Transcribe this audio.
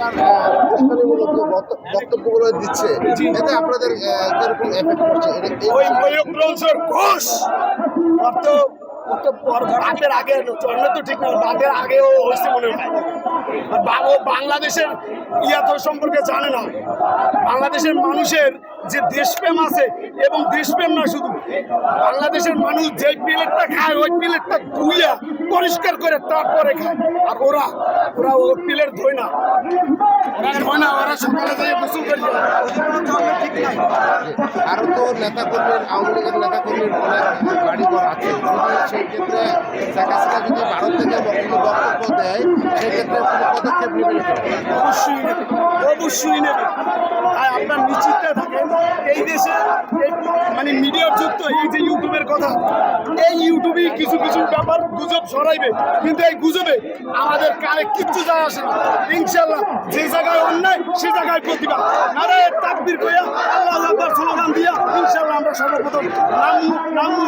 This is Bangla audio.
যে বক্তব্যগুলো দিচ্ছে এতে আপনাদের কীরকম এফেক্ট করছে ওই ঘোষ! তো তো ওর বাপের আগে জন্ম তো ঠিক না আগেও হয়েছে মনে হয়। ও বাংলাদেশের ইয়া তো সম্পর্কে জানে না। বাংলাদেশের মানুষের যে দেশপ্রেম আছে, এবং দেশপ্রেম না শুধু, বাংলাদেশের মানুষ যে প্লেটটা খায়, ওই প্লেটটা ধুইয়া পরিষ্কার করে তারপরে খায়। আর ওরা ওরা ওই প্লেট ধোয় না। ধোয় ওরা তো নেতা কর্মীর আওয়ামী লীগের নেতা কর্মীর অনেক বাড়ি ঘর আছে। সেই ক্ষেত্রে যদি ভারত থেকে দেয় সেক্ষেত্রে কোনো পদক্ষেপ নেবেন অবশ্যই অবশ্যই নেবে। আর আপনার নিশ্চিত থাকেন, এই দেশে মানে মিডিয়ার যুক্ত, এই যে ইউটিউবের কথা, এই ইউটিউবে কিছু কিছু ব্যাপার গুজব ছড়াইবে, কিন্তু এই গুজবে আমাদের কানে কিচ্ছু যায় আসে না। ইনশাল্লাহ যে জায়গায় অন্যায়, সে জায়গায় প্রতিবাদ। নারে তাকবির কইয়া আল্লাহ স্লোগান দিয়া ইনশাল্লাহ আমরা সর্বপ্রথম নামু নামু